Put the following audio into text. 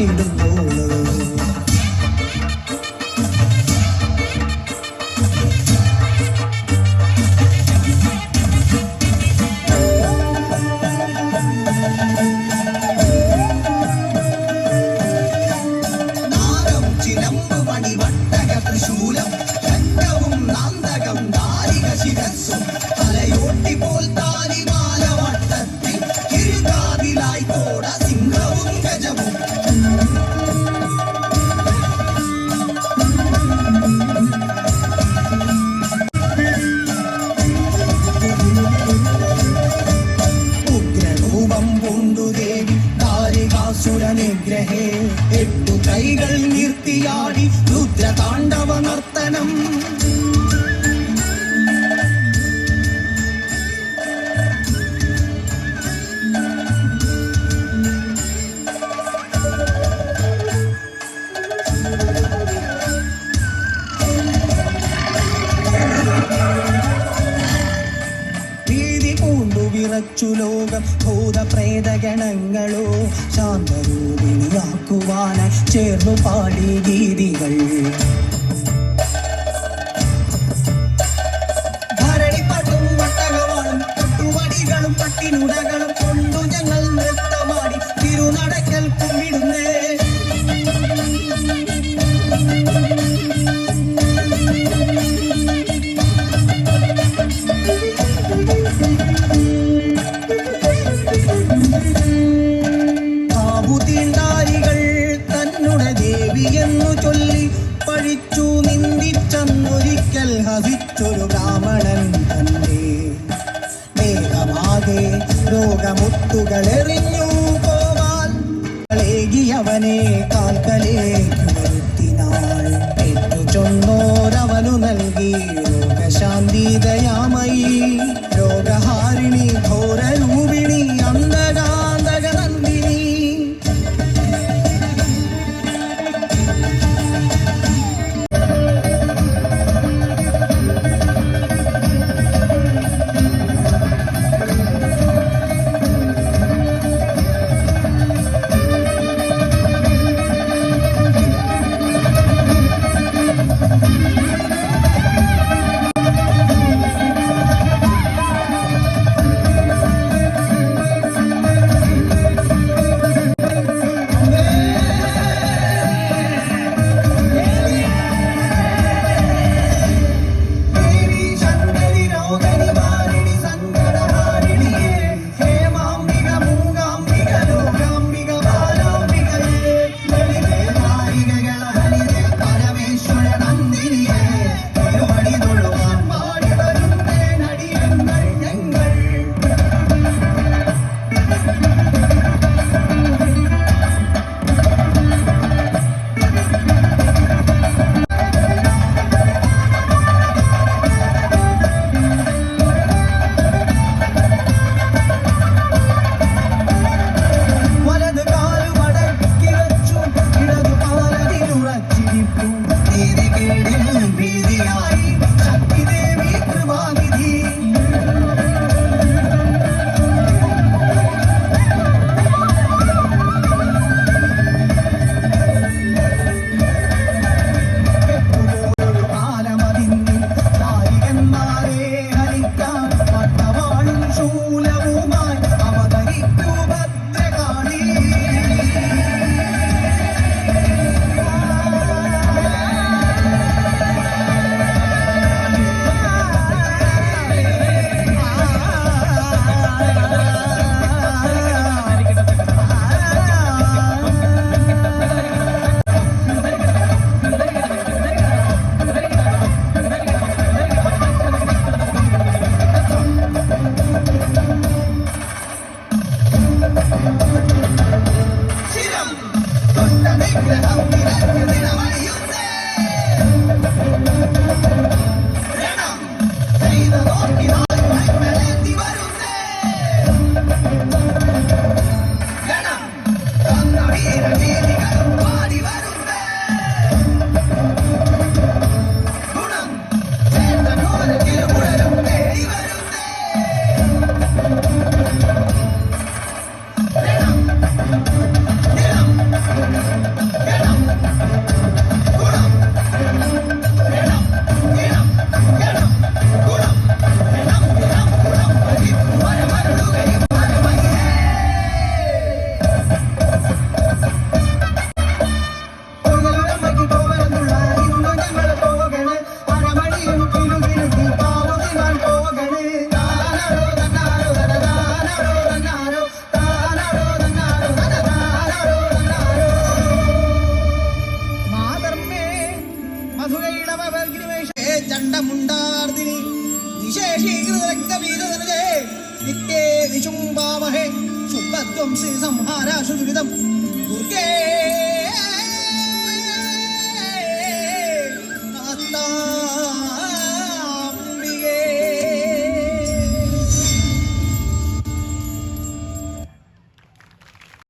activities നിറച്ചു ലോകം. ഭൂതപ്രേതഗണങ്ങളോ ശാന്തരൂപിണിയാക്കുവാനായി ചേർന്നു പാടി ഗീതികൾ ും പട്ടിനുടകൾ കടൽ ഹസിച്ചൊരു ബ്രാഹ്മണൻ തന്നെ. വേഗമാകെ രോഗമുത്തുകളെറിഞ്ഞു പോവാൻ. കളേകിയവനെ നിത്യേ വിശുംഭാമഹേ ശുഭധ്വംസി സംഹാരാശു ദുരിതം. ദുർഗേ